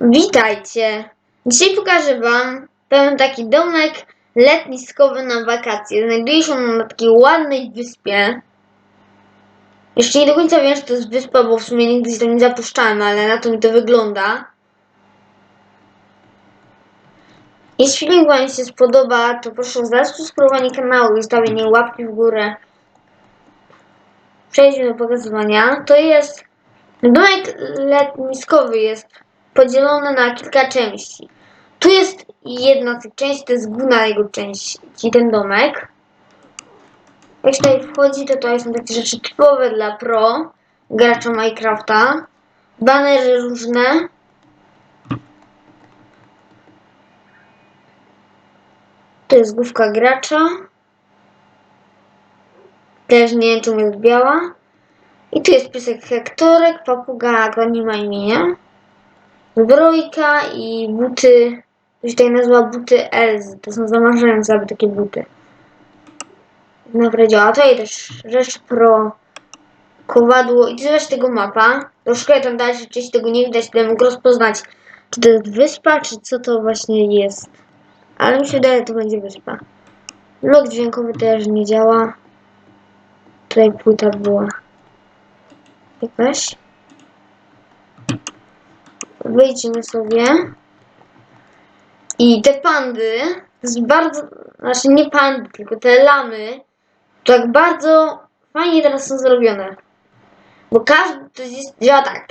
Witajcie! Dzisiaj pokażę Wam pewien taki domek letniskowy na wakacje. Znajduje się on na takiej ładnej wyspie. Jeszcze nie do końca wiem, że to jest wyspa, bo w sumie nigdy się tam nie zapuszczałem, ale na to mi to wygląda. Jeśli filmik Wam się spodoba, to proszę o zasubskrybowanie kanału i stawienie łapki w górę. Przejdźmy do pokazywania. To jest domek letniskowy jest podzielony na kilka części. Tu jest jedna z tych części, to jest główna jego część, czyli ten domek. Jak się tutaj wchodzi, to to są takie rzeczy typowe dla pro, gracza Minecrafta. Banery różne. To jest główka gracza. Też nie wiem, czemu jest biała. I tu jest piesek Hektorek, papuga, to nie ma imienia. Zbrojka i buty. To się tutaj nazywa buty Elzy. To są zamarzające aby takie buty. Naprawdę działa. Tutaj też rzecz pro kowadło. I jest tego mapa. Troszkę tam dalej części tego nie widać, ale mógł rozpoznać, czy to jest wyspa, czy co to właśnie jest. Ale mi się wydaje, że to będzie wyspa. Blok dźwiękowy też nie działa. Tutaj płyta była jakaś. Wejdźmy sobie. I te pandy, to jest bardzo, znaczy nie pandy, tylko te lamy, tak bardzo fajnie teraz są zrobione. Bo każdy, to jest, działa tak.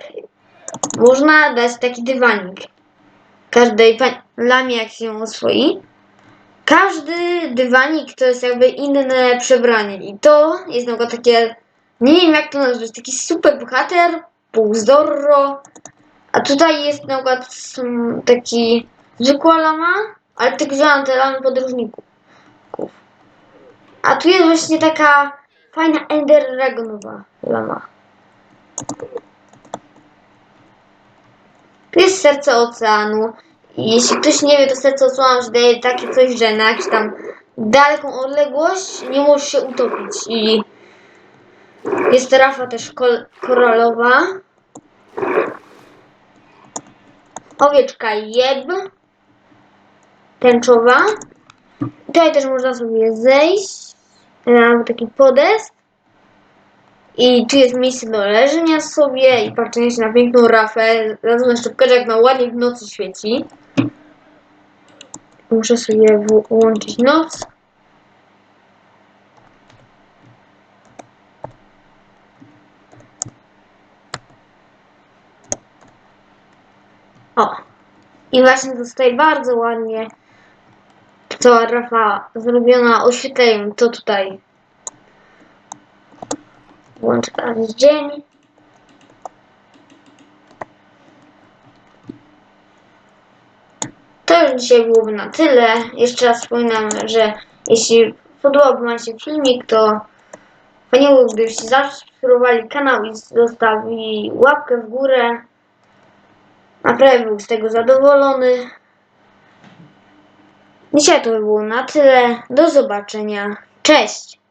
Można dać taki dywanik. Każdej lamie, jak się ją oswoi. Każdy dywanik to jest jakby inne przebranie. I to jest na takie, nie wiem jak to nazwać, taki super bohater, pół Zorro, a tutaj jest na przykład mm, taki zwykła lama, ale tylko wziąłam te lamy podróżników. A tu jest właśnie taka fajna Ender Dragonowa lama. Tu jest serce oceanu. Jeśli ktoś nie wie, to serce oceanu daje takie coś, że na jakąś tam daleką odległość nie możesz się utopić. I jest rafa też koralowa. Owieczka jeb. Tęczowa. Tutaj też można sobie zejść. Na taki podest. I tu jest miejsce do leżenia sobie i patrzenia się na piękną rafę. Jeszcze pokażę, jak na ładnie w nocy świeci. Muszę sobie włączyć noc. O! I właśnie zostaje bardzo ładnie cała rafa zrobiona oświetleniem. To tutaj włączę teraz dzień. To już dzisiaj byłoby na tyle. Jeszcze raz wspominam, że jeśli podobałby Wam się filmik, to fajnie gdybyście zasubskrybowali kanał i zostawili łapkę w górę. Naprawdę był z tego zadowolony. Dzisiaj to by było na tyle. Do zobaczenia. Cześć!